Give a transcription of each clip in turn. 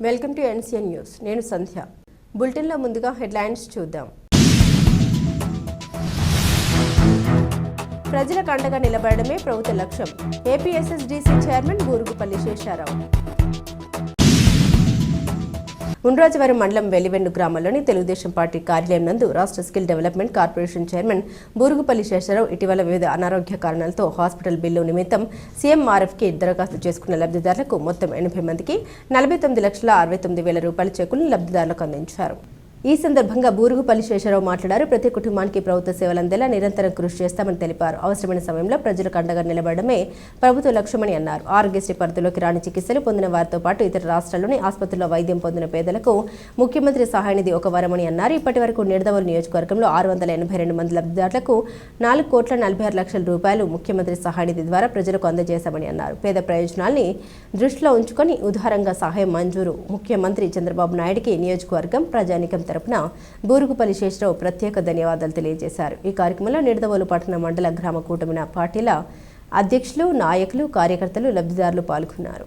Welcome to NCN news. నేను సంధ్య. బులెటిన్లో ముందుగా హెడ్లైన్స్ చూద్దాం. ప్రజలకు అండగా నిలబడమే ప్రభుత్వ లక్ష్యం. APSSDC chairman Burugupalli Sesharao. Undrajavaram మండలం వెలివెన్ను గ్రామంలోని తెలుగుదేశం పార్టీ కార్యాలయం నందు రాష్ట్ర skill development corporation chairman Burugupalli Sesharao ఇటీవల వివిధ అనారోగ్య కారణాలతో హాస్పిటల్ బిల్లు నిమిత్తం సీఎంఆర్ఎఫ్కి దరఖాస్తు చేసుకున్న లబ్ధిదారులకు మొత్తం ఎనభై మందికి నలభై తొమ్మిది లక్షల అరవై తొమ్మిది వేల రూపాయల చెక్కులను లబ్ధిదారులకు అందించారు. ఈ సందర్భంగా బూరుగుపల్లి శేషరావు మాట్లాడారు. ప్రతి కుటుంబానికి ప్రభుత్వ సేవలు అందేలా నిరంతరం కృషి చేస్తామని తెలిపారు. అవసరమైన సమయంలో ప్రజలకు అండగా నిలబడమే ప్రభుత్వ లక్ష్యమని అన్నారు. ఆరోగ్యశ్రీ పరిధిలోకి రాని చికిత్సలు పొందిన వారితో పాటు ఇతర రాష్ట్రాల్లోని ఆసుపత్రుల్లో వైద్యం పొందిన పేదలకు ముఖ్యమంత్రి సహాయనిధి ఒక వరమని అన్నారు. ఇప్పటి వరకు నిడదవోలు నియోజకవర్గంలో ఆరు వందల ఎనభై రెండు మంది లబ్ధిదారులకు నాలుగు కోట్ల నలభై ఆరు లక్షల రూపాయలు ముఖ్యమంత్రి సహాయనిధి ద్వారా ప్రజలకు అందజేశామని అన్నారు. పేద ప్రయోజనాల్ని దృష్టిలో ఉంచుకొని ఉదారంగా సహాయం మంజూరు ముఖ్యమంత్రి చంద్రబాబు నాయుడికి నియోజకవర్గం ప్రజానికం తరపున బూరుగుపల్లి శేషరావు ప్రత్యేక ధన్యవాదాలు తెలియజేశారు. ఈ కార్యక్రమంలో నిడదవోలు పట్టణ మండల గ్రామ కూటమిన పార్టీల అధ్యక్షులు నాయకులు కార్యకర్తలు లబ్ధిదారులు పాల్గొన్నారు.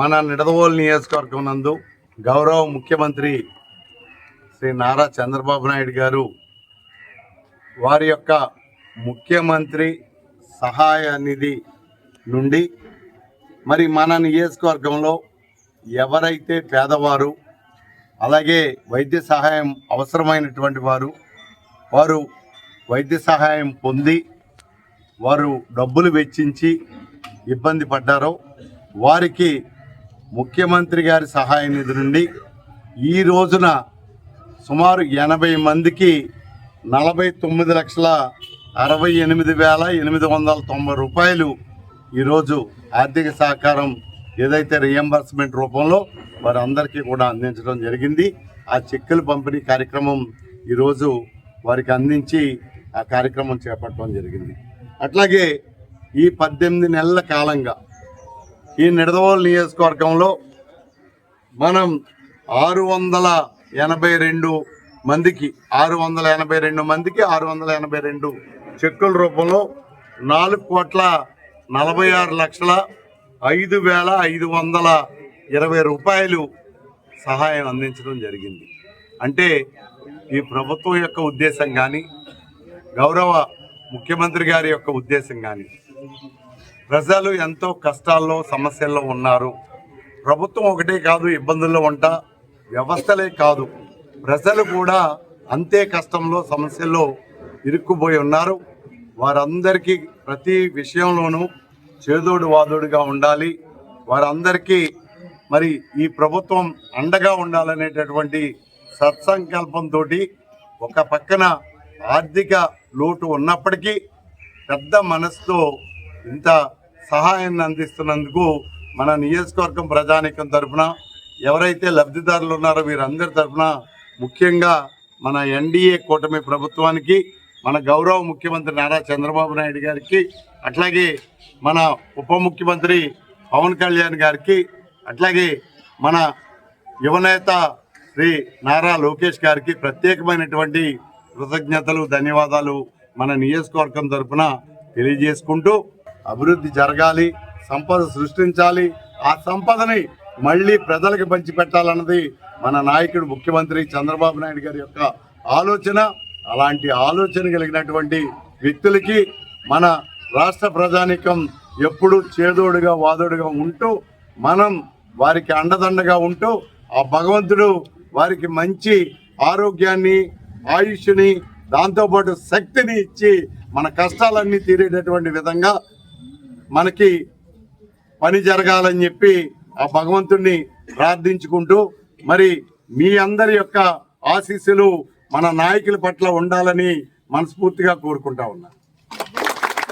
మన నిడదవోలు నియోజకవర్గం నందు గౌరవ ముఖ్యమంత్రి శ్రీ నారా చంద్రబాబు నాయుడు గారు వారి యొక్క ముఖ్యమంత్రి సహాయ నిధి నుండి మరి మన నియోజకవర్గంలో ఎవరైతే పేదవారు అలాగే వైద్య సహాయం అవసరమైనటువంటి వారు వారు వైద్య సహాయం పొంది వారు డబ్బులు వెచ్చించి ఇబ్బంది పడ్డారో వారికి ముఖ్యమంత్రి గారి సహాయ నిధి నుండి ఈ రోజున సుమారు ఎనభై మందికి నలభై తొమ్మిది లక్షల అరవై ఎనిమిది వేల ఎనిమిది వందల తొంభై రూపాయలు ఈరోజు ఆర్థిక సహకారం ఏదైతే రియంబర్స్మెంట్ రూపంలో వారందరికీ కూడా అందించడం జరిగింది. ఆ చెక్కుల పంపిణీ కార్యక్రమం ఈరోజు వారికి అందించి ఆ కార్యక్రమం చేపట్టడం జరిగింది. అట్లాగే ఈ పద్దెనిమిది నెలల కాలంగా ఈ నిడదవోలు నియోజకవర్గంలో మనం ఆరు వందల ఎనభై రెండు మందికి ఆరు వందల ఎనభై రెండు మందికి ఆరు వందల ఎనభై రెండు చెక్కుల రూపంలో నాలుగు కోట్ల నలభై ఆరు లక్షల ఐదు వేల ఐదు వందల ఇరవై రూపాయలు సహాయం అందించడం జరిగింది. అంటే ఈ ప్రభుత్వం యొక్క ఉద్దేశం కానీ గౌరవ ముఖ్యమంత్రి గారి యొక్క ఉద్దేశం కానీ ప్రజలు ఎంతో కష్టాల్లో సమస్యల్లో ఉన్నారు. ప్రభుత్వం ఒకటే కాదు ఇబ్బందుల్లో ఉంటా వ్యవస్థలే కాదు. ప్రజలు కూడా అంతే కష్టంలో సమస్యల్లో ఇరుక్కుపోయి ఉన్నారు. వారందరికీ ప్రతి విషయంలోనూ చేదోడు వాదోడుగా ఉండాలి. వారందరికీ మరి ఈ ప్రభుత్వం అండగా ఉండాలనేటటువంటి సత్సంకల్పంతో ఒక పక్కన ఆర్థిక లోటు ఉన్నప్పటికీ పెద్ద మనసుతో ఇంత సహాయాన్ని అందిస్తున్నందుకు మన నియోజకవర్గం ప్రజానికం తరఫున ఎవరైతే లబ్ధిదారులు ఉన్నారో వీరందరి తరఫున ముఖ్యంగా మన ఎన్డీఏ కూటమి ప్రభుత్వానికి మన గౌరవ ముఖ్యమంత్రి నారా చంద్రబాబు నాయుడు గారికి అట్లాగే మన ఉప ముఖ్యమంత్రి పవన్ కళ్యాణ్ గారికి అట్లాగే మన యువనేత శ్రీ నారా లోకేష్ గారికి ప్రత్యేకమైనటువంటి కృతజ్ఞతలు ధన్యవాదాలు మన నియోజకవర్గం తరఫున తెలియజేసుకుంటూ అభివృద్ధి జరగాలి సంపద సృష్టించాలి. ఆ సంపదని మళ్ళీ ప్రజలకు పంచిపెట్టాలన్నది మన నాయకుడు ముఖ్యమంత్రి చంద్రబాబు నాయుడు గారి యొక్క ఆలోచన. అలాంటి ఆలోచన కలిగినటువంటి వ్యక్తులకి మన రాష్ట్ర ప్రజానికం ఎప్పుడు చేదోడుగా వాదోడుగా ఉంటూ మనం వారికి అండదండగా ఉంటూ ఆ భగవంతుడు వారికి మంచి ఆరోగ్యాన్ని ఆయుష్ని దాంతోపాటు శక్తిని ఇచ్చి మన కష్టాలన్నీ తీరేటటువంటి విధంగా మనకి పని జరగాలని చెప్పి ఆ భగవంతుణ్ణి ప్రార్థించుకుంటూ మరి మీ అందరి యొక్క ఆశీస్సులు మన నాయకుల పట్ల ఉండాలని మనస్ఫూర్తిగా కోరుకుంటా ఉన్నా.